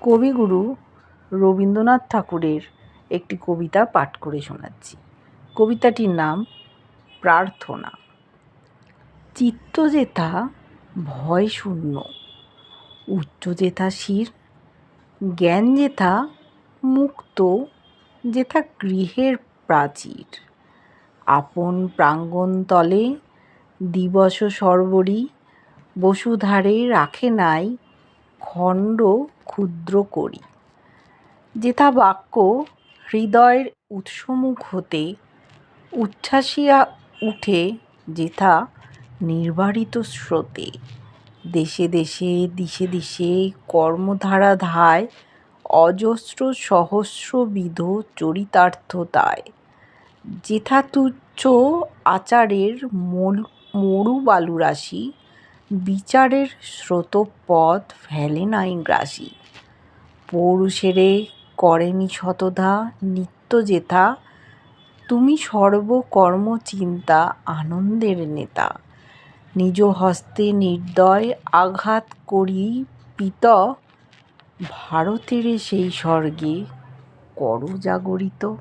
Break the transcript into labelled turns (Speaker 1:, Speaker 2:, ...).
Speaker 1: কবিগুরু রবীন্দ্রনাথ ঠাকুরের একটি কবিতা পাঠ করে শোনাচ্ছি। কবিতাটির নাম প্রার্থনা। চিত্ত যেথা ভয় শূন্য, উচ্চ যেথা শির, জ্ঞান যেথা মুক্ত, যেথা গৃহের প্রাচীর। আপন প্রাঙ্গণ তলে দিবস সর্বরি, বসুধারে রাখে নাই খণ্ড ক্ষুদ্র করি। যেথা বাক্য হৃদয়ের উৎসমুখ হতে, উচ্ছ্বাসিয়া উঠে যেথা নির্বারিত স্রোতে। দেশে দেশে, দিশে দিশে, কর্মধারা ধায়, অজস্র সহস্রবিধ চরিতার্থতায় যেথা তুচ্ছ আচারের মরু বালুরাশি বিচারের স্রোতপথ ফেলে নাই গ্রাসি পৌরুষেরে করেনি শতধা, নিত্য যেথা, তুমি সর্বকর্ম চিন্তা আনন্দের নেতা। নিজ হস্তে নির্দয় আঘাত করি পিত, ভারতের সেই স্বর্গে করো জাগরিত।